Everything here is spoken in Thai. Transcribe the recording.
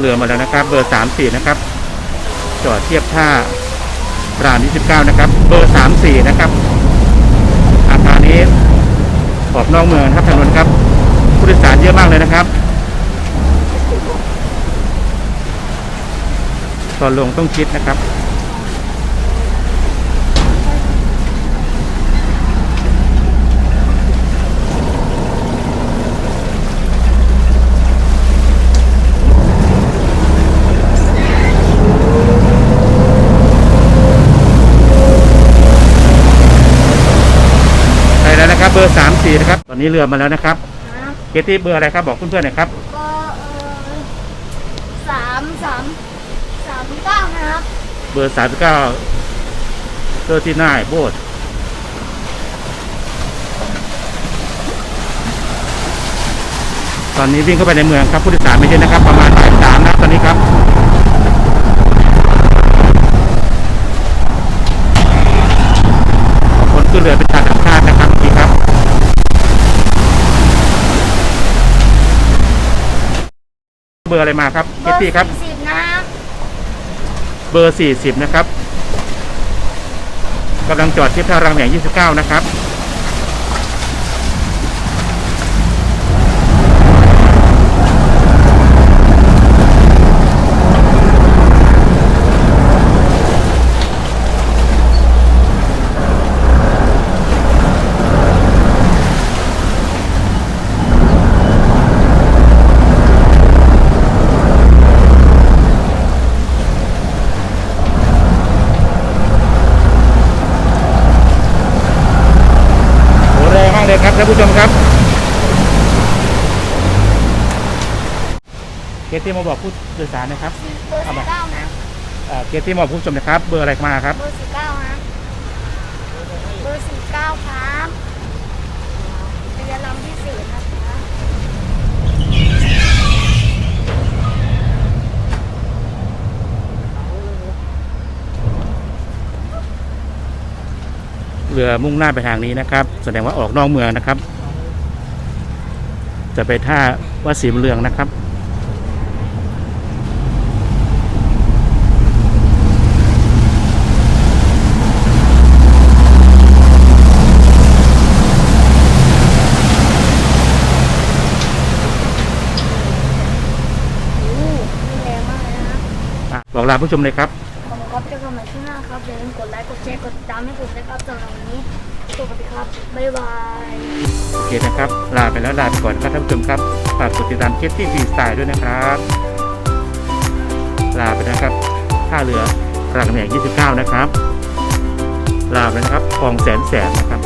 เรือมาแล้วนะครับ เบอร์สามสี่นะครับ จอดเทียบท่าราม29นะครับ เบอร์สามสี่นะครับอาคารนี้ขอบนอกเมืองครับถนนครับผู้โดยสารเยอะมากเลยนะครับ ตอนลงต้องคิดนะครับ ใช่แล้วนะครับเบอร์34นะครับ ตอนนี้เรือมาแล้วนะครับ ครับเกตตี้เบอร์อะไรครับ บอกเพื่อนๆหน่อยครับ ก็เออสามสามสามเก้านะครับเบอร์39เตอร์ที่นายโบสตอนนี้วิ่งเข้าไปในเมืองครับผู้โดยสารไม่เยอะนะครับ ประมาณบ่ายสามนะตอนนี้ครับ คนขึ้นเรือเป็นชาวต่างชาตินะครับเมื่อกี้ครับ เบอร์อะไรมาครับเกตตี้ครับ สิบนะครับเบอร์ 40 นะครับกำลังจอดที่ท่ารามแหง29 นะครับ เลยครับท่านผู้ชมครับเกตตี้มาบอกผู้โดยสารนะครับเบอร์เอาสิมาบเก้านะเอ่อเกตตี้มาบอกผู้ชมนะครับ เบอร์อะไรมาครับ เบอร์สิบเก้านะเบอร์สิบเก้าครับเรือลำที่สี่นะคะ เรือมุ่งหน้าไปทางนี้นะครับ แสดงว่าออกนอกเมืองนะครับ จะไปท่าวัดศรีบุญเรืองนะครับโอ้แรงมากเลยนะอะบอกลาผู้ชมเลยครับขอบ ครับเจอกันใหม่ที่หน้าครับอย่าลืมกดไลค์กดแชร์กดติดตามให้ผมนะครับสำหรับวันนี้สวัสดีครับบ๊ายบายโอเคนะครับ ลาไปแล้วลาไปก่อนครับท่านผู้ชมครับฝากกดติดตามเคสที่ฟรีสไตล์ด้วยนะครับ ลาไปนะครับท่าเรือกลามคำแหง29 นะครับ ลาไปนะครับคลองแสนแสนนะครับ